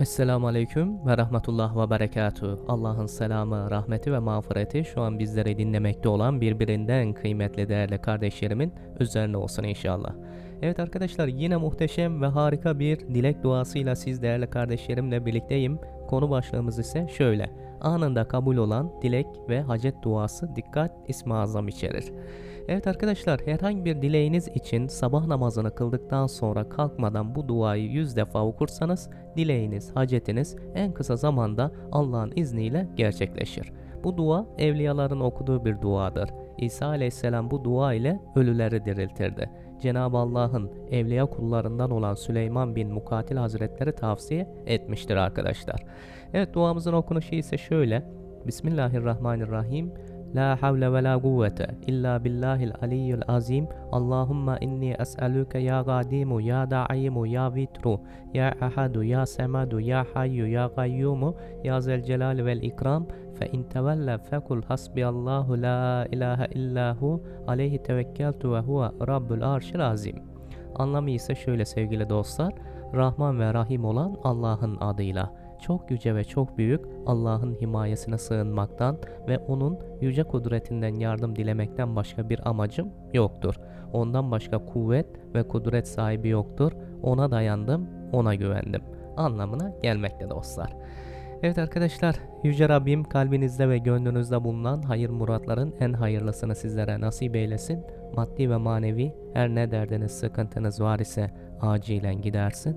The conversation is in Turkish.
Esselamu Aleyküm ve Rahmetullah ve Berekatuhu. Allah'ın selamı, rahmeti ve mağfireti şu an bizleri dinlemekte olan birbirinden kıymetli değerli kardeşlerimin üzerine olsun inşallah. Evet arkadaşlar yine muhteşem ve harika bir dilek duasıyla siz değerli kardeşlerimle birlikteyim. Konu başlığımız ise şöyle. Anında kabul olan dilek ve hacet duası dikkat ismi azam içerir. Evet arkadaşlar herhangi bir dileğiniz için sabah namazını kıldıktan sonra kalkmadan bu duayı 100 defa okursanız dileğiniz, hacetiniz en kısa zamanda Allah'ın izniyle gerçekleşir. Bu dua evliyaların okuduğu bir duadır. İsa aleyhisselam bu dua ile ölüleri diriltirdi. Cenab-ı Allah'ın evliya kullarından olan Süleyman bin Mukatil Hazretleri tavsiye etmiştir arkadaşlar. Evet duamızın okunuşu ise şöyle. Bismillahirrahmanirrahim. La havle ve la kuvvete illa billahil aliyyul azim. Allahumma inni es'aluke ya gadimu ya da'imu ya vitru ya ahadu ya semadu ya hayyu ya gayyumu ya zel celali vel ikram fe in tevelle fekul hasbiyallahu la ilahe illahu aleyhi tevekkeltu ve huve rabbul arşil azim. Anlamı ise şöyle sevgili dostlar. Rahman ve Rahim olan Allah'ın adıyla çok yüce ve çok büyük Allah'ın himayesine sığınmaktan ve onun yüce kudretinden yardım dilemekten başka bir amacım yoktur. Ondan başka kuvvet ve kudret sahibi yoktur. Ona dayandım, ona güvendim. Anlamına gelmekte dostlar. Evet arkadaşlar, Yüce Rabbim kalbinizde ve gönlünüzde bulunan hayır muratların en hayırlısını sizlere nasip eylesin. Maddi ve manevi her ne derdiniz, sıkıntınız var ise acilen gidersin.